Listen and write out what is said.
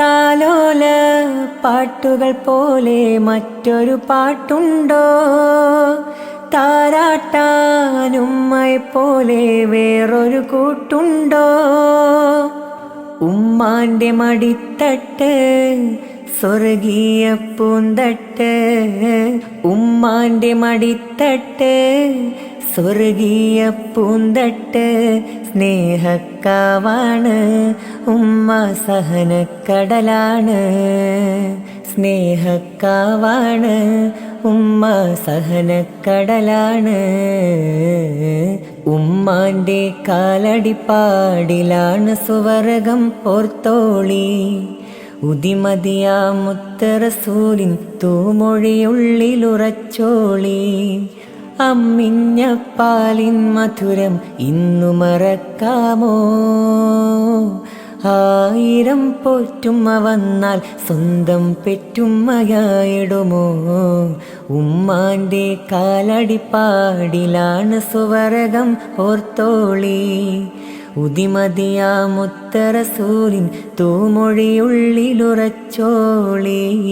താലോല പാട്ടുകൾ പോലെ മറ്റൊരു പാട്ടുണ്ടോ? താരാട്ടാനുമ്മയെ പോലെ വേറൊരു കൂട്ടുണ്ടോ? ഉമ്മാന്റെ മടിത്തട്ട് സ്വർഗീയ പൂന്തട്ട്. ഉമ്മാന്റെ മടിത്തട്ട് സ്വർഗീയ പൂന്തട്ട്. സ്നേഹക്കാവാണ് ഉമ്മ സഹനക്കടലാണ്. സ്നേഹക്കാവാണ് ഉമ്മ സഹനക്കടലാണ്. ഉമ്മാന്റെ കാലടിപ്പാടിലാണ് സുവർഗം പോർത്തോളി. ഉദിമതിയാ മുത്തറസൂലിൻ തൂമൊഴിയുള്ളിലുറച്ചോളി. അമ്മിഞ്ഞ പാലിൻ മധുരം ഇന്നു മറക്കാമോ ആയിരം പോറ്റുമ്മ വന്നാൽ സ്വന്തം പെറ്റുമ്മയായിടുമോ? ഉമ്മാന്റെ കാലടിപ്പാടിലാണ് സുവരകം ഓർത്തോളി. ഉദിമതിയാ മുത്തറസൂലിൻ തൂമൊഴിയുള്ളിലുറച്ചോളി.